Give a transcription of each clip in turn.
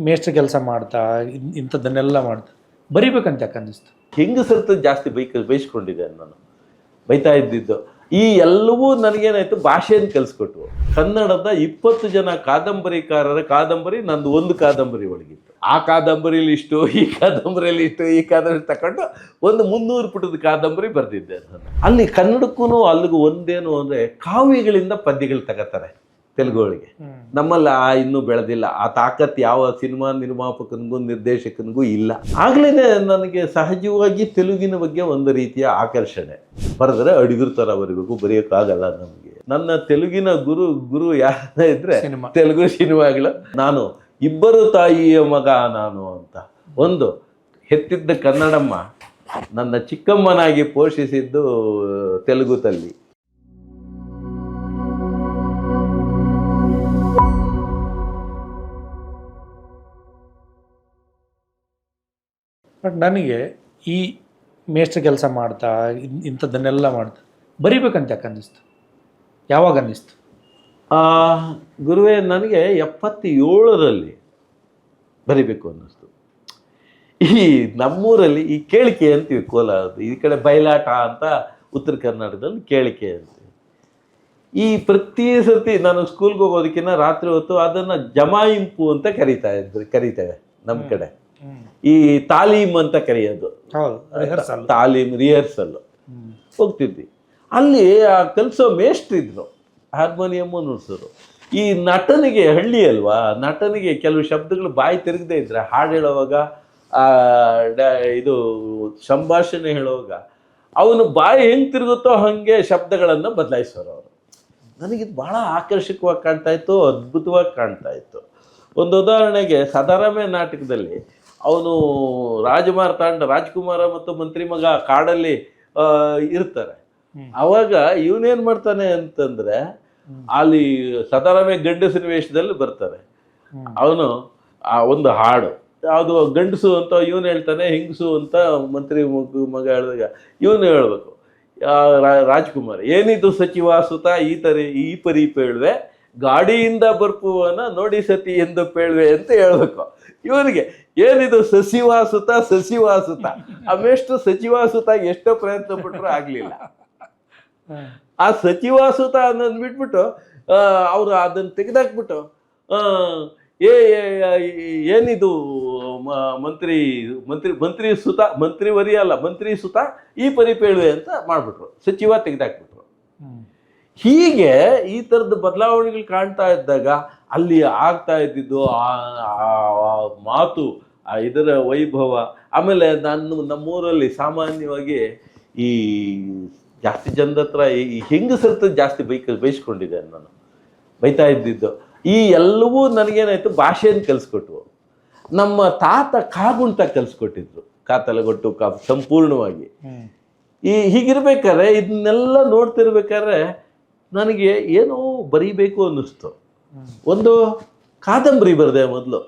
ಮೇಷ್ಟ್ರ ಕೆಲಸ ಮಾಡ್ತಾ, ಇನ್- ಇಂಥದ್ದನ್ನೆಲ್ಲ ಮಾಡ್ತಾ. ಬರಿಬೇಕಂತ ಯಾಕೆ ಅನ್ನಿಸ್ತು? ಹೆಂಗಸರ್ತ ಜಾಸ್ತಿ ಬೈಕ್ ಬೈಸ್ಕೊಂಡಿದ್ದೆ ನಾನು. ಬೈತಾ ಇದ್ದಿದ್ದು. ಈ ಎಲ್ಲವೂ ನನಗೇನಾಯ್ತು ಭಾಷೆಯನ್ನು ಕಲಿಸ್ಕೊಟ್ವು ಕನ್ನಡದ ಇಪ್ಪತ್ತು ಜನ ಕಾದಂಬರಿಕಾರರ ಕಾದಂಬರಿ ನಂದು ಒಂದು ಕಾದಂಬರಿ ಒಳಗಿತ್ತು. ಆ ಕಾದಂಬರಿಲಿ ಇಷ್ಟು, ಈ ಕಾದಂಬರಿಯಲ್ಲಿ ಇಷ್ಟು, ಈ ಕಾದಂಬರಿ ತಗೊಂಡು ಒಂದು ಮುನ್ನೂರು ಪುಟದ ಕಾದಂಬರಿ ಬರೆದಿದ್ದೆ ನಾನು. ಅಲ್ಲಿ ಕನ್ನಡಕ್ಕೂ ಅಲ್ಲಿಗೂ ಒಂದೇನು ಅಂದರೆ ಕಾವ್ಯಗಳಿಂದ ಪದ್ಯಗಳು ತಗೋತಾರೆ. ತೆಲುಗುಗಳಿಗೆ. ನಮ್ಮಲ್ಲಿ ಆ ಇನ್ನೂ ಬೆಳೆದಿಲ್ಲ. ಆ ತಾಕತ್ ಯಾವ ಸಿನಿಮಾ ನಿರ್ಮಾಪಕನಿಗೂ ನಿರ್ದೇಶಕನಿಗೂ ಇಲ್ಲ. ಆಗ್ಲೇ ನನಗೆ ಸಹಜವಾಗಿ ತೆಲುಗಿನ ಬಗ್ಗೆ ಒಂದು ರೀತಿಯ ಆಕರ್ಷಣೆ. ಬರೆದ್ರೆ ಅಡಿಗರ ತರ ಬರೀಬೇಕು ಬರೆಯೋಕ್ಕಾಗಲ್ಲ ನಮಗೆ. ನನ್ನ ತೆಲುಗಿನ ಗುರು ಗುರು ಯಾರ ಇದ್ರೆ ತೆಲುಗು ಸಿನಿಮಾಗಳು ನಾನು ಇಬ್ಬರು ತಾಯಿಯ ಮಗ ನಾನು ಅಂತ. ಒಂದು ಹೆತ್ತಿದ್ದ ಕನ್ನಡಮ್ಮ ನನ್ನ ಚಿಕ್ಕಮ್ಮನಾಗಿ ಪೋಷಿಸಿದ್ದು ತೆಲುಗು ತಲ್ಲಿ. ಬಟ್ ನನಗೆ ಈ ಮೇಷ್ಟ್ರ ಕೆಲಸ ಮಾಡ್ತಾ ಇನ್- ಇಂಥದ್ದನ್ನೆಲ್ಲ ಮಾಡ್ತಾ ಬರಿಬೇಕಂತ ಯಾಕೆ ಅನ್ನಿಸ್ತು? ಯಾವಾಗ ಅನ್ನಿಸ್ತು? ಗುರುವೇ ನನಗೆ ಎಪ್ಪತ್ತೇಳರಲ್ಲಿ ಬರಿಬೇಕು ಅನ್ನಿಸ್ತು. ಈ ನಮ್ಮೂರಲ್ಲಿ ಈ ಕೇಳಿಕೆ ಅಂತೀವಿ ಕೋಲಾರದು ಈ ಕಡೆ ಬಯಲಾಟ ಅಂತ ಉತ್ತರ ಕರ್ನಾಟಕದಲ್ಲಿ ಕೇಳಿಕೆ ಅಂತೀವಿ ಈ ಪ್ರತಿ ಸರ್ತಿ ನಾನು ಸ್ಕೂಲ್ಗೆ ಹೋಗೋದಕ್ಕಿಂತ ರಾತ್ರಿ ಹೊತ್ತು ಅದನ್ನು ಜಮಾಯಿಂಪು ಅಂತ ಕರಿತಾ ಇದ್ರು ಕರಿತೇವೆ ನಮ್ಮ ಕಡೆ. ಈ ತಾಲೀಮ್ ಅಂತ ಕರೆಯೋದು. ತಾಲೀಮ್ ರಿಹರ್ಸಲ್ ಹೋಗ್ತಿದ್ವಿ. ಅಲ್ಲಿ ಆ ಕಲಿಸೋ ಮೇಷ್ಟ್ರಿದ್ರು ಹಾರ್ಮೋನಿಯಂ ನುಡ್ಸೋರು. ಈ ನಟನಿಗೆ ಹಳ್ಳಿ ಅಲ್ವಾ? ನಟನಿಗೆ ಕೆಲವು ಶಬ್ದಗಳು ಬಾಯಿ ತಿರುಗದೆ ಇದ್ರೆ ಹಾಡು ಹೇಳುವಾಗ ಆ, ಇದು ಸಂಭಾಷಣೆ ಹೇಳುವಾಗ ಅವನು ಬಾಯಿ ಹೆಂಗೆ ತಿರುಗುತ್ತೋ ಹಾಗೆ ಶಬ್ದಗಳನ್ನು ಬದಲಾಯಿಸೋರು ಅವರು. ನನಗಿದು ಭಾಳ ಆಕರ್ಷಕವಾಗಿ ಕಾಣ್ತಾ ಇತ್ತು ಅದ್ಭುತವಾಗಿ ಕಾಣ್ತಾ ಇತ್ತು. ಒಂದು ಉದಾಹರಣೆಗೆ ಸದಾರಾಮೆ ನಾಟಕದಲ್ಲಿ ಅವನು ರಾಜಮಾರ್ತಾಂಡ ರಾಜ್ಕುಮಾರ ಮತ್ತು ಮಂತ್ರಿ ಮಗ ಕಾಡಲ್ಲಿ ಇರ್ತಾರೆ. ಅವಾಗ ಇವನೇನ್ ಮಾಡ್ತಾನೆ ಅಂತಂದ್ರೆ ಅಲ್ಲಿ ಸದಾರಾಮ ಗಂಡಸಿನ ವೇಷದಲ್ಲಿ ಬರ್ತಾರೆ. ಅವನು ಆ ಒಂದು ಹಾಡು ಯಾವುದು ಗಂಡಸು ಅಂತ ಇವನು ಹೇಳ್ತಾನೆ ಹೆಂಗಸು ಅಂತ ಮಂತ್ರಿ ಮಗ ಮಗ ಹೇಳಿದಾಗ ಇವನು ಹೇಳ್ಬೇಕು. ರಾಜ್ಕುಮಾರ್ ಏನಿದು ಸಚಿವ ಸುತ ಈ ತರ ಈ ಪರೀಪ ಪೇಳ್ವೆ ಗಾಡಿಯಿಂದ ಬರ್ಪುವನ ನೋಡಿ ಸತಿ ಎಂದು ಪೇಳ್ವೆ ಅಂತ ಹೇಳ್ಬೇಕು ಇವನಿಗೆ ಏನಿದು ಸಸಿವಾಸುತ ಸಸಿವಾಸುತ ಅವೆಷ್ಟು ಸಚಿವಾಸುತ ಎಷ್ಟೋ ಪ್ರಯತ್ನ ಪಟ್ಟರು ಆಗಲಿಲ್ಲ. ಆ ಸಚಿವಾಸುತ ಅನ್ನೋದು ಬಿಟ್ಬಿಟ್ಟು ಅವರು ಅದನ್ನು ತೆಗೆದಾಕ್ಬಿಟ್ಟು ಏ ಏನಿದು ಮಂತ್ರಿ ಮಂತ್ರಿ ಮಂತ್ರಿ ಸುತ, ಮಂತ್ರಿವರಿ ಅಲ್ಲ, ಮಂತ್ರಿ ಸುತ ಈ ಪರಿಪೇಳುವೆ ಅಂತ ಮಾಡಿಬಿಟ್ರು ಸಚಿವ ತೆಗೆದಾಕ್ಬಿಟ್ರು. ಹೀಗೆ ಈ ಥರದ ಬದಲಾವಣೆಗಳು ಕಾಣ್ತಾ ಇದ್ದಾಗ ಅಲ್ಲಿ ಆಗ್ತಾ ಇದ್ದಿದ್ದು ಆ ಮಾತು ಆ ಇದರ ವೈಭವ. ಆಮೇಲೆ ನಾನು ನಮ್ಮೂರಲ್ಲಿ ಸಾಮಾನ್ಯವಾಗಿ ಈ ಜಾಸ್ತಿ ಜನದ ಹತ್ರ ಈ ಹೆಂಗಸರತ್ರ ಜಾಸ್ತಿ ಬೈಕ್ ಬೈಸ್ಕೊಂಡಿದ್ದೆ ನಾನು. ಬೈತಾ ಇದ್ದಿದ್ದು. ಈ ಎಲ್ಲವೂ ನನಗೇನಾಯಿತು ಭಾಷೆಯನ್ನು ಕಲಿಸ್ಕೊಟ್ವು. ನಮ್ಮ ತಾತ ಕಾಗುಂಟ ಕಲಿಸ್ಕೊಟ್ಟಿದ್ರು ಕಾತಲಗೊಟ್ಟು ಕಾ ಸಂಪೂರ್ಣವಾಗಿ. ಈ ಹೀಗಿರ್ಬೇಕಾದ್ರೆ ಇದನ್ನೆಲ್ಲ ನೋಡ್ತಿರ್ಬೇಕಾದ್ರೆ ನನಗೆ ಏನೋ ಬರೀಬೇಕು ಅನ್ನಿಸ್ತು. ಒಂದು ಕಾದಂಬರಿ ಬರೆದೆ ಮೊದಲು.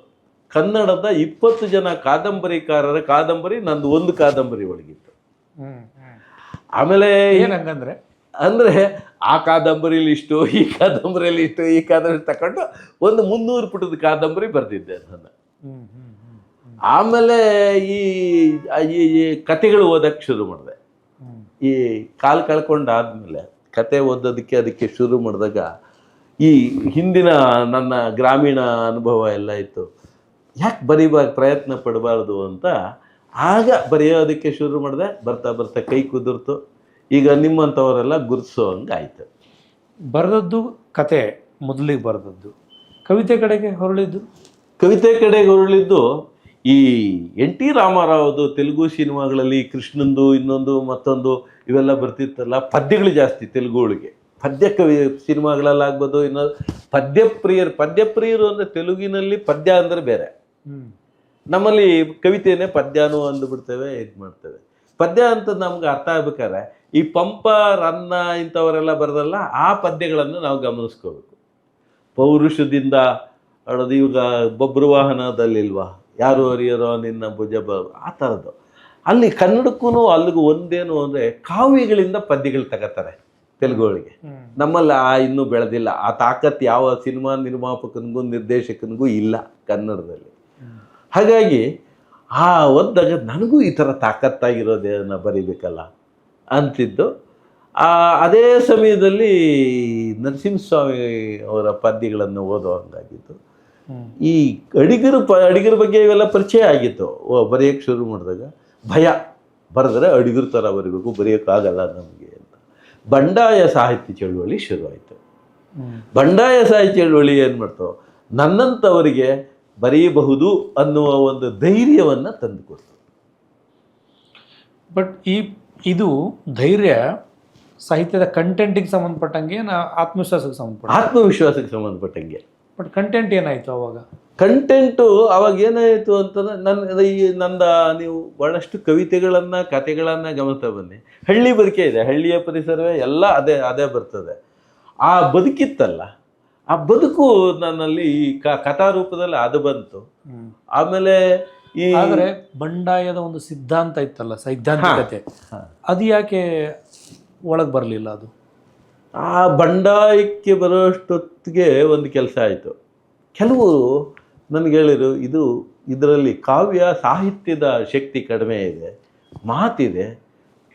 ಕನ್ನಡದ ಇಪ್ಪತ್ತು ಜನ ಕಾದಂಬರಿಕಾರರ ಕಾದಂಬರಿ ನಂದು ಒಂದು ಕಾದಂಬರಿ ಒಳಗಿತ್ತು. ಆಮೇಲೆ ಏನಂಗಂದ್ರೆ ಅಂದರೆ ಆ ಕಾದಂಬರಿಲಿ ಇಷ್ಟು ಈ ಕಾದಂಬರಿಯಲ್ಲಿ ಇಷ್ಟು ಈ ಕಾದಂಬರಿ ತಗೊಂಡು ಒಂದು ಮುನ್ನೂರು ಪುಟದ ಕಾದಂಬರಿ ಬರೆದಿದ್ದೆ ನಾನು. ಆಮೇಲೆ ಈ ಈ ಈ ಕತೆಗಳು ಓದಕ್ಕೆ ಶುರು ಮಾಡಿದೆ. ಈ ಕಾಲು ಕಳ್ಕೊಂಡಾದ್ಮೇಲೆ ಕತೆ ಓದೋದಕ್ಕೆ ಅದಕ್ಕೆ ಶುರು ಮಾಡಿದಾಗ ಈ ಹಿಂದಿನ ನನ್ನ ಗ್ರಾಮೀಣ ಅನುಭವ ಎಲ್ಲ ಇತ್ತು. ಯಾಕೆ ಬರೀಬಾರ್ದು ಪ್ರಯತ್ನ ಪಡಬಾರ್ದು ಅಂತ ಆಗ ಬರೆಯೋದಕ್ಕೆ ಶುರು ಮಾಡಿದೆ. ಬರ್ತಾ ಬರ್ತಾ ಕೈ ಕುದುರ್ತು. ಈಗ ನಿಮ್ಮಂಥವರೆಲ್ಲ ಗುರುತಿಸೋ ಹಂಗೆ ಆಯಿತು ಬರೆದದ್ದು ಕತೆ ಮೊದಲಿಗೆ ಬರೆದದ್ದು. ಕವಿತೆ ಕಡೆಗೆ ಹೊರಳಿದ್ದು? ಕವಿತೆ ಕಡೆಗೆ ಹೊರಳಿದ್ದು ಈ ಎನ್ ಟಿ ರಾಮಾರಾವ್ದು ತೆಲುಗು ಸಿನಿಮಾಗಳಲ್ಲಿ ಕೃಷ್ಣಂದು ಇನ್ನೊಂದು ಮತ್ತೊಂದು ಇವೆಲ್ಲ ಬರ್ತಿತ್ತಲ್ಲ ಪದ್ಯಗಳು ಜಾಸ್ತಿ ತೆಲುಗುಗಳಿಗೆ. ಪದ್ಯ ಕವಿ ಸಿನಿಮಾಗಳಲ್ಲಾಗ್ಬೋದು ಇನ್ನೊಂದು ಪದ್ಯಪ್ರಿಯರು ಪದ್ಯಪ್ರಿಯರು ಅಂದರೆ ತೆಲುಗಿನಲ್ಲಿ ಪದ್ಯ ಅಂದರೆ ಬೇರೆ. ನಮ್ಮಲ್ಲಿ ಕವಿತೆಯೇ ಪದ್ಯನೂ ಅಂದುಬಿಡ್ತೇವೆ ಇದು ಮಾಡ್ತೇವೆ. ಪದ್ಯ ಅಂತ ನಮ್ಗೆ ಅರ್ಥ ಆಗ್ಬೇಕಾದ್ರೆ ಈ ಪಂಪ ರನ್ನ ಇಂಥವರೆಲ್ಲ ಬರೆದಲ್ಲ ಆ ಪದ್ಯಗಳನ್ನು ನಾವು ಗಮನಿಸ್ಕೋಬೇಕು. ಪೌರುಷದಿಂದ ಅಡೋದು ಇವಾಗ ಬೊಬ್ಬರು ವಾಹನದಲ್ಲಿಲ್ವಾ? ಯಾರು ಅರಿಯರೋ ನಿನ್ನ ಭುಜ ಆ ಥರದ್ದು ಅಲ್ಲಿ ಕನ್ನಡಕ್ಕೂ ಅಲ್ಲಿಗೂ ಒಂದೇನು ಅಂದರೆ ಕಾವ್ಯಗಳಿಂದ ಪದ್ಯಗಳು ತಗೋತಾರೆ ತೆಲುಗುಗಳಿಗೆ. ನಮ್ಮಲ್ಲಿ ಆ ಇನ್ನೂ ಬೆಳೆದಿಲ್ಲ. ಆ ತಾಕತ್ ಯಾವ ಸಿನಿಮಾ ನಿರ್ಮಾಪಕನಿಗೂ ನಿರ್ದೇಶಕನಿಗೂ ಇಲ್ಲ ಕನ್ನಡದಲ್ಲಿ. ಹಾಗಾಗಿ ಆ ಒದ್ದಾಗ ನನಗೂ ಈ ಥರ ತಾಕತ್ತಾಗಿರೋದೇನ ಬರೀಬೇಕಲ್ಲ ಅಂತಿದ್ದು. ಆ ಅದೇ ಸಮಯದಲ್ಲಿ ನರಸಿಂಹಸ್ವಾಮಿ ಅವರ ಪದ್ಯಗಳನ್ನು ಓದೋ ಹ್ಮ್. ಈ ಅಡಿಗರು ಪ ಅಡಿಗರ ಬಗ್ಗೆ ಇವೆಲ್ಲ ಪರಿಚಯ ಆಗಿತ್ತು. ಬರೆಯೋಕ್ಕೆ ಶುರು ಮಾಡಿದಾಗ ಭಯ. ಬರೆದ್ರೆ ಅಡಿಗರ ಥರ ಬರೀಬೇಕು ಬರೆಯೋಕ್ಕಾಗಲ್ಲ ನಮಗೆ ಅಂತ. ಬಂಡಾಯ ಸಾಹಿತ್ಯ ಚಳುವಳಿ ಶುರುವಾಯಿತು. ಬಂಡಾಯ ಸಾಹಿತ್ಯ ಚಳುವಳಿ ಏನು ಮಾಡ್ತಾವೆ ನನ್ನಂಥವರಿಗೆ ಬರೆಯಬಹುದು ಅನ್ನುವ ಒಂದು ಧೈರ್ಯವನ್ನು ತಂದುಕೊಡ್ತು. ಬಟ್ ಈ ಇದು ಧೈರ್ಯ ಸಾಹಿತ್ಯದ ಕಂಟೆಂಟಿಗೆ ಸಂಬಂಧಪಟ್ಟಂಗೆ ನಾ ಆತ್ಮವಿಶ್ವಾಸಕ್ಕೆ ಸಂಬಂಧಪಟ್ಟ ಆತ್ಮವಿಶ್ವಾಸಕ್ಕೆ ಸಂಬಂಧಪಟ್ಟಂಗೆ. ಬಟ್ ಕಂಟೆಂಟ್ ಏನಾಯ್ತು ಅವಾಗ? ಕಂಟೆಂಟು ಅವಾಗ ಏನಾಯಿತು ಅಂತಂದ್ರೆ ನನ್ನ ಈ ನಂದ ನೀವು ಭಾಳಷ್ಟು ಕವಿತೆಗಳನ್ನು ಕತೆಗಳನ್ನು ಗಮನಿಸ್ತಾ ಬನ್ನಿ. ಹಳ್ಳಿ ಬದುಕೆ ಇದೆ. ಹಳ್ಳಿಯ ಪರಿಸರವೇ ಎಲ್ಲ ಅದೇ ಅದೇ ಬರ್ತದೆ. ಆ ಬದುಕಿತ್ತಲ್ಲ ಆ ಬದುಕು ನನ್ನಲ್ಲಿ ಈ ಕ ಕಥಾ ರೂಪದಲ್ಲಿ ಅದು ಬಂತು. ಆಮೇಲೆ ಈ ಆದರೆ ಬಂಡಾಯದ ಒಂದು ಸಿದ್ಧಾಂತ ಇತ್ತಲ್ಲ ಸೈದ್ಧಾಂತಿಕತೆ. ಅದು ಯಾಕೆ ಒಳಗೆ ಬರಲಿಲ್ಲ ಅದು? ಆ ಬಂಡಾಯಕ್ಕೆ ಬರೋಷ್ಟೊತ್ತಿಗೆ ಒಂದು ಕೆಲಸ ಆಯಿತು. ಕೆಲವರು ನನಗೆ ಹೇಳಿದರು ಇದು ಇದರಲ್ಲಿ ಕಾವ್ಯ ಸಾಹಿತ್ಯದ ಶಕ್ತಿ ಕಡಿಮೆ ಇದೆ, ಮಾತಿದೆ,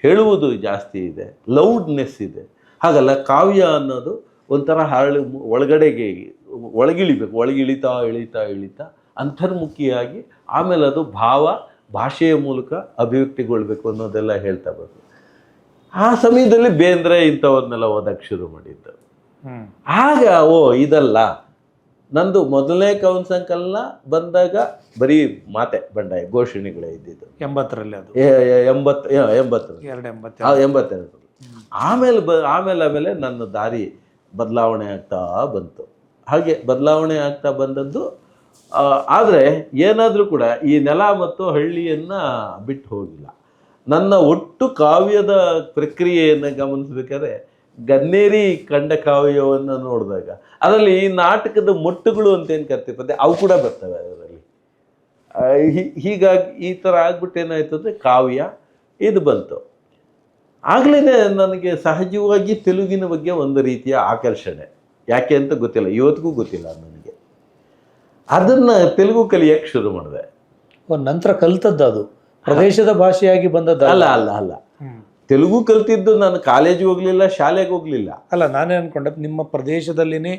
ಹೇಳುವುದು ಜಾಸ್ತಿ ಇದೆ ಲೌಡ್ನೆಸ್ ಇದೆ. ಹಾಗಲ್ಲ, ಕಾವ್ಯ ಅನ್ನೋದು ಒಂಥರ ಹರಳು ಒಳಗಡೆಗೆ, ಒಳಗಿಳಿಬೇಕು, ಒಳಗಿಳಿತಾ, ಇಳಿತಾ ಇಳಿತಾ, ಅಂತರ್ಮುಖಿಯಾಗಿ ಆಮೇಲೆ ಅದು ಭಾವ, ಭಾಷೆಯ ಮೂಲಕ ಅಭಿವ್ಯಕ್ತಿಗೊಳ್ಬೇಕು ಅನ್ನೋದೆಲ್ಲ ಹೇಳ್ತಾ ಬಂತು ಆ ಸಮಯದಲ್ಲಿ ಬೇಂದ್ರೆ ಇಂಥವನ್ನೆಲ್ಲ ಓದಕ್ಕೆ ಶುರು ಮಾಡಿದ್ದು. ಆಗ ಓ ಇದಲ್ಲ. ನಂದು ಮೊದಲನೇ ಕವನ ಸಂಕಲನ ಬಂದಾಗ ಬರೀ ಮಾತೆ ಬಂಡಾಯ ಘೋಷಣೆಗಳೇ ಇದ್ದಿದ್ದು. ಎಂಬತ್ತರಲ್ಲಿ ಅದು. ಎಂಬತ್ತು ಎರಡು ಎಂಬತ್ತ. ಎಂಬತ್ತೆರಡು. ಆಮೇಲೆ ಬ ಆಮೇಲೆ ಆಮೇಲೆ ನನ್ನ ದಾರಿ ಬದಲಾವಣೆ ಆಗ್ತಾ ಬಂತು. ಹಾಗೆ ಬದಲಾವಣೆ ಆಗ್ತಾ ಬಂದದ್ದು ಆದರೆ ಏನಾದರೂ ಕೂಡ ಈ ನೆಲ ಮತ್ತು ಹಳ್ಳಿಯನ್ನು ಬಿಟ್ಟು ಹೋಗಿಲ್ಲ. ನನ್ನ ಒಟ್ಟು ಕಾವ್ಯದ ಪ್ರಕ್ರಿಯೆಯನ್ನು ಗಮನಿಸಬೇಕಾದ್ರೆ ಗನ್ನೇರಿ ಕಂಡ ಕಾವ್ಯವನ್ನು ನೋಡಿದಾಗ ಅದರಲ್ಲಿ ಈ ನಾಟಕದ ಮೊಟ್ಟುಗಳು ಅಂತ ಏನು ಕರ್ತೀವಿ ಪದ್ಯ ಅವು ಕೂಡ ಬರ್ತವೆ ಅದರಲ್ಲಿ. ಹೀಗಾಗಿ ಈ ಥರ ಆಗ್ಬಿಟ್ಟು ಏನಾಯ್ತು ಅಂದರೆ ಕಾವ್ಯ ಇದು ಬಂತು. ಆಗಲೇ ನನಗೆ ಸಹಜವಾಗಿ ತೆಲುಗಿನ ಬಗ್ಗೆ ಒಂದು ರೀತಿಯ ಆಕರ್ಷಣೆ. ಯಾಕೆ ಅಂತ ಗೊತ್ತಿಲ್ಲ, ಇವತ್ತಿಗೂ ಗೊತ್ತಿಲ್ಲ ನನಗೆ. ಅದನ್ನು ತೆಲುಗು ಕಲಿಯೋಕ್ಕೆ ಶುರು ಮಾಡಿದೆ. ನಂತರ ಕಲಿತದ್ದು ಅದು. ಪ್ರದೇಶದ ಭಾಷೆಯಾಗಿ ಬಂದದ್ದು ಅಲ್ಲ ಅಲ್ಲ ಅಲ್ಲ. ತೆಲುಗು ಕಲ್ತಿದ್ದು ನಾನು ಕಾಲೇಜಿಗೆ ಹೋಗ್ಲಿಲ್ಲ ಶಾಲೆಗೆ ಹೋಗ್ಲಿಲ್ಲ. ಅಲ್ಲ ನಾನೇ ಅನ್ಕೊಂಡೆ ನಿಮ್ಮ ಪ್ರದೇಶದಲ್ಲಿನೇ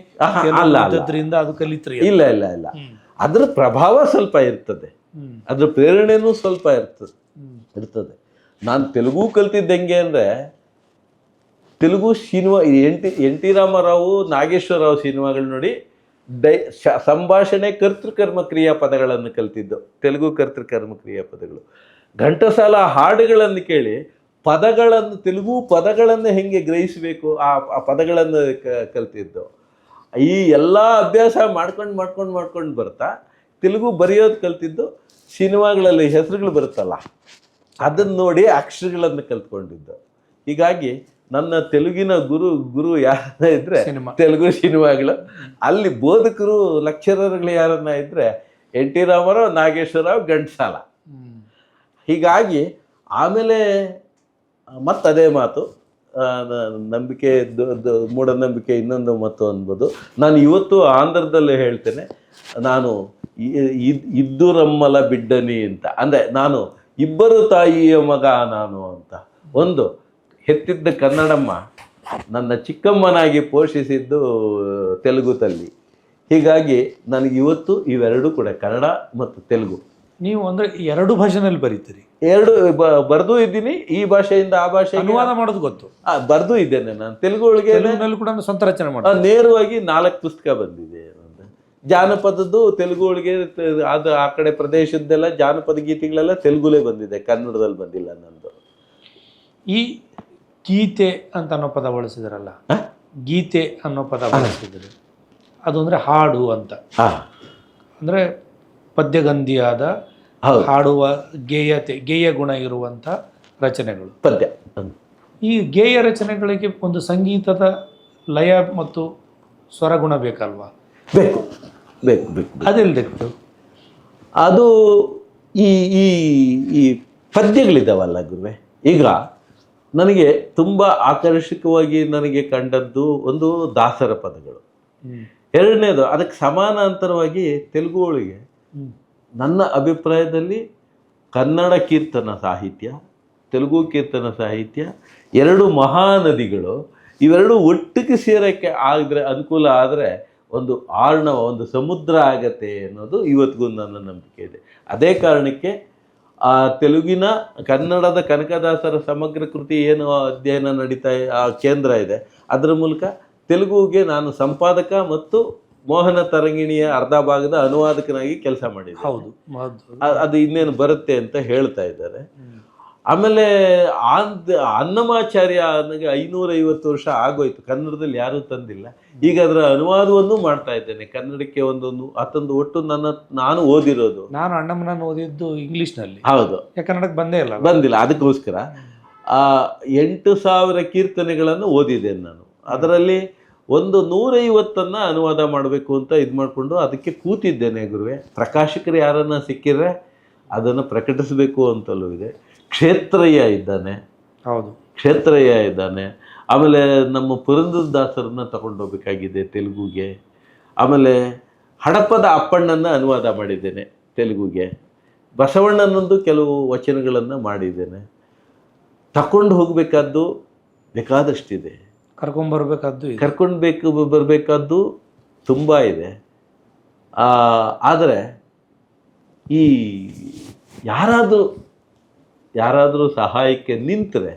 ಅದು ಕಲಿತ್ರಿ ಇಲ್ಲ ಇಲ್ಲ ಇಲ್ಲ. ಅದ್ರ ಪ್ರಭಾವ ಸ್ವಲ್ಪ ಇರ್ತದೆ. ಅದ್ರ ಪ್ರೇರಣೆನೂ ಸ್ವಲ್ಪ ಇರ್ತದೆ. ಇರ್ತದೆ. ನಾನು ತೆಲುಗು ಕಲ್ತಿದ್ದು ಹೆಂಗೆ ಅಂದ್ರೆ Telugu cinema N T N T Ramarao Nageswararao ಸಿನಿಮಾಗಳು ನೋಡಿ ಡೈ ಸಂಭಾಷಣೆ ಕರ್ತೃಕರ್ಮ ಕ್ರಿಯಾಪದಗಳನ್ನು ಕಲ್ತಿದ್ದು. ತೆಲುಗು ಕರ್ತೃಕರ್ಮ ಕ್ರಿಯಾಪದಗಳು. ಘಂಟಸಾಲ ಹಾಡುಗಳನ್ನು ಕೇಳಿ ಪದಗಳನ್ನು ತೆಲುಗು ಪದಗಳನ್ನು ಹೆಂಗೆ ಗ್ರಹಿಸಬೇಕು ಆ ಆ ಪದಗಳನ್ನು ಕ- ಕಲ್ತಿದ್ದು. ಈ ಎಲ್ಲ ಅಭ್ಯಾಸ ಮಾಡ್ಕೊಂಡು ಮಾಡ್ಕೊಂಡು ಮಾಡ್ಕೊಂಡು ಬರ್ತಾ ತೆಲುಗು ಬರೆಯೋದು ಕಲ್ತಿದ್ದು ಸಿನಿಮಾಗಳಲ್ಲಿ ಹೆಸರುಗಳು ಬರುತ್ತಲ್ಲ ಅದನ್ನು ನೋಡಿ ಅಕ್ಷರಗಳನ್ನು ಕಲ್ತ್ಕೊಂಡಿದ್ದು. ಹೀಗಾಗಿ ನನ್ನ ತೆಲುಗಿನ ಗುರು ಗುರು ಯಾರನ್ನ ಇದ್ರೆ ತೆಲುಗು ಸಿನಿಮಾಗಳು. ಅಲ್ಲಿ ಬೋಧಕರು ಲೆಕ್ಚರರ್ಗಳು ಯಾರನ್ನ ಇದ್ರೆ ಎನ್ ಟಿ ರಾಮರಾವ್ ನಾಗೇಶ್ವರರಾವ್ ರಾವ್ ಹ್ಮ್. ಹೀಗಾಗಿ ಆಮೇಲೆ ಮತ್ತದೇ ಮಾತು ಆ, ನ- ನಂಬಿಕೆ ಮೂಢನಂಬಿಕೆ ಇನ್ನೊಂದು ಮತ್ತು ಅನ್ಬೋದು. ನಾನು ಇವತ್ತು ಆಂಧ್ರದಲ್ಲೇ ಹೇಳ್ತೇನೆ ನಾನು ಇದ್ದು ರಮ್ಮಲ ಬಿಡ್ಡನಿ ಅಂತ. ಅಂದರೆ ನಾನು ಇಬ್ಬರು ತಾಯಿಯ ಮಗ ನಾನು ಅಂತ. ಒಂದು ಹೆತ್ತಿದ್ದ ಕನ್ನಡಮ್ಮ ನನ್ನ ಚಿಕ್ಕಮ್ಮನಾಗಿ ಪೋಷಿಸಿದ್ದು ತೆಲುಗು ತಲ್ಲಿ ಹೀಗಾಗಿ ನನಗೆ ಇವತ್ತು ಇವೆರಡೂ ಕೂಡ ಕನ್ನಡ ಮತ್ತು ತೆಲುಗು. ನೀವು ಅಂದ್ರೆ ಎರಡು ಭಾಷೆನಲ್ಲಿ ಬರೀತೀರಿ. ಎರಡು ಬರೆದು ಇದ್ದೀನಿ ಈ ಭಾಷೆಯಿಂದ ಆ ಭಾಷೆ ಅನುವಾದ ಮಾಡೋದು ಗೊತ್ತು. ಬರೆದು ಇದ್ದೇನೆ ನಾನು. ತೆಲುಗು ಒಳಗೆ ಕೂಡ ಸ್ವಂತ ರಚನೆ ಮಾಡ ನೇರವಾಗಿ ನಾಲ್ಕು ಪುಸ್ತಕ ಬಂದಿದೆ. ಜಾನಪದದ್ದು ತೆಲುಗು ಒಳಗೆ ಅದು ಆ ಕಡೆ ಪ್ರದೇಶದ್ದೆಲ್ಲ ಜಾನಪದ ಗೀತೆಗಳೆಲ್ಲ ತೆಲುಗುಲೇ ಬಂದಿದೆ ಕನ್ನಡದಲ್ಲಿ ಬಂದಿಲ್ಲ ನಂದು. ಈ ಗೀತೆ ಅಂತ ಅನ್ನೋ ಪದ ಬಳಸಿದ್ರಲ್ಲ? ಗೀತೆ ಅನ್ನೋ ಪದ ಬಳಸಿದ್ರು. ಅದು ಅಂದ್ರೆ ಹಾಡು ಅಂತ. ಅಂದ್ರೆ ಪದ್ಯಗಂಧಿಯಾದ ಹಾಡುವ ಗೇಯತೆ ಗೇಯ ಗುಣ ಇರುವಂಥ ರಚನೆಗಳು. ಪದ್ಯ. ಈ ಗೇಯ ರಚನೆಗಳಿಗೆ ಒಂದು ಸಂಗೀತದ ಲಯ ಮತ್ತು ಸ್ವರಗುಣ ಬೇಕಲ್ವಾ? ಬೇಕು. ಬೇಕು ಬೇಕು. ಅದೆಲ್ದಿತ್ತು ಅದು ಈ ಈ ಈ ಪದ್ಯಗಳಿದ್ದಾವಲ್ಲ ಗುರುವೆ? ಈಗ ನನಗೆ ತುಂಬ ಆಕರ್ಷಕವಾಗಿ ನನಗೆ ಕಂಡದ್ದು ಒಂದು ದಾಸರ ಪದಗಳು. ಎರಡನೇದು ಅದಕ್ಕೆ ಸಮಾನಾಂತರವಾಗಿ ತೆಲುಗು ಒಳಗೆ ನನ್ನ ಅಭಿಪ್ರಾಯದಲ್ಲಿ ಕನ್ನಡ ಕೀರ್ತನ ಸಾಹಿತ್ಯ, ತೆಲುಗು ಕೀರ್ತನ ಸಾಹಿತ್ಯ, ಎರಡು ಮಹಾನದಿಗಳು, ಇವೆರಡು ಒಟ್ಟಿಗೆ ಸೇರೋಕ್ಕೆ ಆದರೆ ಅನುಕೂಲ ಆದರೆ ಒಂದು ಆರ್ಣವ ಒಂದು ಸಮುದ್ರ ಆಗತ್ತೆ ಅನ್ನೋದು ಇವತ್ತಿಗೂ ನನ್ನ ನಂಬಿಕೆ ಇದೆ. ಅದೇ ಕಾರಣಕ್ಕೆ ಆ ತೆಲುಗಿನ, ಕನ್ನಡದ ಕನಕದಾಸರ ಸಮಗ್ರ ಕೃತಿ ಏನು ಅಧ್ಯಯನ ನಡೀತಾ, ಆ ಕೇಂದ್ರ ಇದೆ, ಅದರ ಮೂಲಕ ತೆಲುಗುಗೆ ನಾನು ಸಂಪಾದಕ ಮತ್ತು ಮೋಹನ ತರಂಗಿಣಿಯ ಅರ್ಧ ಭಾಗದ ಅನುವಾದಕನಾಗಿ ಕೆಲಸ ಮಾಡಿದ್ದೆ ಹೌದು ಅದು ಇನ್ನೇನು ಬರುತ್ತೆ ಅಂತ ಹೇಳ್ತಾ ಇದ್ದಾರೆ. ಆಮೇಲೆ ಆಂದ್ ಅನ್ನಮಾಚಾರ್ಯ ನನಗೆ ಐನೂರ ಐವತ್ತು ವರ್ಷ ಆಗೋಯ್ತು. ಕನ್ನಡದಲ್ಲಿ ಯಾರೂ ತಂದಿಲ್ಲ. ಈಗ ಅದರ ಅನುವಾದವನ್ನು ಮಾಡ್ತಾ ಇದ್ದೇನೆ. ಕನ್ನಡಕ್ಕೆ ಒಂದೊಂದು ಅತ್ತೊಂದು ಒಟ್ಟು ನನ್ನ ನಾನು ಓದಿರೋದು. ನಾನು ಅಣ್ಣಮ್ಮನ ಓದಿದ್ದು ಇಂಗ್ಲಿಷ್ನಲ್ಲಿ. ಹೌದು. ಯಾಕೆ ಕನ್ನಡಕ್ಕೆ ಬಂದೇ ಇಲ್ಲ ಬಂದಿಲ್ಲ ಅದಕ್ಕೋಸ್ಕರ. ಆ ಎಂಟು ಸಾವಿರ ಕೀರ್ತನೆಗಳನ್ನು ಓದಿದ್ದೇನೆ ನಾನು. ಅದರಲ್ಲಿ ಒಂದು ನೂರೈವತ್ತನ್ನು ಅನುವಾದ ಮಾಡಬೇಕು ಅಂತ ಇದು ಮಾಡಿಕೊಂಡು ಅದಕ್ಕೆ ಕೂತಿದ್ದೇನೆ ಗುರುವೆ. ಪ್ರಕಾಶಕರು ಯಾರನ್ನ ಸಿಕ್ಕಿದ್ರೆ ಅದನ್ನು ಪ್ರಕಟಿಸಬೇಕು ಅಂತಲೂ ಇದೆ. ಕ್ಷೇತ್ರಯ್ಯ ಇದ್ದಾನೆ. ಹೌದು. ಕ್ಷೇತ್ರಯ್ಯ ಇದ್ದಾನೆ. ಆಮೇಲೆ ನಮ್ಮ ಪುರಂದರದಾಸರನ್ನ ತಗೊಂಡೋಗ್ಬೇಕಾಗಿದೆ ತೆಲುಗುಗೆ. ಆಮೇಲೆ ಹಡಪದ ಅಪ್ಪಣ್ಣನ ಅನುವಾದ ಮಾಡಿದ್ದೇನೆ ತೆಲುಗುಗೆ. ಬಸವಣ್ಣನೊಂದು ಕೆಲವು ವಚನಗಳನ್ನು ಮಾಡಿದ್ದೇನೆ. ತಕೊಂಡು ಹೋಗಬೇಕಾದ್ದು ಬೇಕಾದಷ್ಟಿದೆ. ಕರ್ಕೊಂಬರ್ಬೇಕಾದ್ದು ಇದೆ. ಕರ್ಕೊಂಡು ಬೇಕು, ಬರಬೇಕಾದ್ದು ತುಂಬ ಇದೆ. ಆದರೆ ಈ ಯಾರಾದರೂ ಯಾರಾದರೂ ಸಹಾಯಕ್ಕೆ ನಿಂತರೆ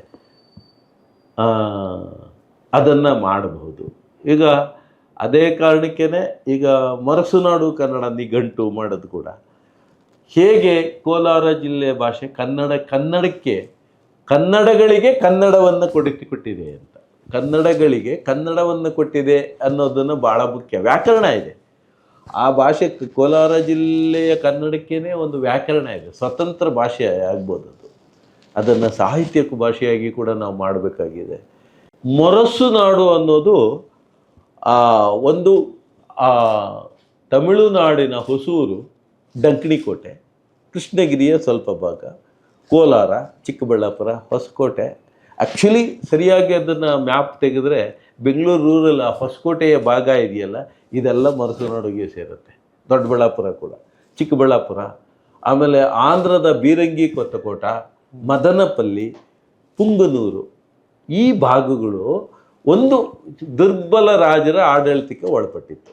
ಅದನ್ನು ಮಾಡಬಹುದು. ಈಗ ಅದೇ ಕಾರಣಕ್ಕೇ ಈಗ ಮರಸುನಾಡು ಕನ್ನಡ ನಿಘಂಟು ಮಾಡೋದು ಕೂಡ. ಹೇಗೆ ಕೋಲಾರ ಜಿಲ್ಲೆಯ ಭಾಷೆ ಕನ್ನಡ ಕನ್ನಡಕ್ಕೆ, ಕನ್ನಡಗಳಿಗೆ ಕನ್ನಡವನ್ನು ಕೊಡಿಸಿಕೊಟ್ಟಿದೆ ಅಂತ. ಕನ್ನಡಗಳಿಗೆ ಕನ್ನಡವನ್ನು ಕೊಟ್ಟಿದೆ ಅನ್ನೋದನ್ನು ಭಾಳ ಮುಖ್ಯ ವ್ಯಾಕರಣ ಇದೆ. ಆ ಭಾಷೆ ಕೋಲಾರ ಜಿಲ್ಲೆಯ ಕನ್ನಡಕ್ಕೇ ಒಂದು ವ್ಯಾಕರಣ ಇದೆ. ಸ್ವತಂತ್ರ ಭಾಷೆ ಆಗ್ಬೋದು ಅದು ಅದನ್ನು ಸಾಹಿತ್ಯಕ ಭಾಷೆಯಾಗಿ ಕೂಡ ನಾವು ಮಾಡಬೇಕಾಗಿದೆ. ಮೊರಸು ನಾಡು ಅನ್ನೋದು ಒಂದು ತಮಿಳುನಾಡಿನ ಹೊಸೂರು, ಡಂಕಣಿಕೋಟೆ, ಕೃಷ್ಣಗಿರಿಯ ಸ್ವಲ್ಪ ಭಾಗ, ಕೋಲಾರ, ಚಿಕ್ಕಬಳ್ಳಾಪುರ, ಹೊಸಕೋಟೆ ಆ್ಯಕ್ಚುಲಿ ಸರಿಯಾಗಿ ಅದನ್ನು ಮ್ಯಾಪ್ ತೆಗೆದ್ರೆ ಬೆಂಗಳೂರು ರೂರಲ್ ಆ ಹೊಸಕೋಟೆಯ ಭಾಗ ಇದೆಯಲ್ಲ, ಇದೆಲ್ಲ ಮರಸುನಾಡಿಗೆ ಸೇರುತ್ತೆ. ದೊಡ್ಡಬಳ್ಳಾಪುರ ಕೂಡ, ಚಿಕ್ಕಬಳ್ಳಾಪುರ, ಆಮೇಲೆ ಆಂಧ್ರದ ಬೀರಂಗಿ ಕೊತ್ತಕೋಟ, ಮದನಪಲ್ಲಿ, ಪುಂಗನೂರು ಈ ಭಾಗಗಳು ಒಂದು ದುರ್ಬಲ ರಾಜರ ಆಡಳಿತಕ್ಕೆ ಒಳಪಟ್ಟಿತ್ತು.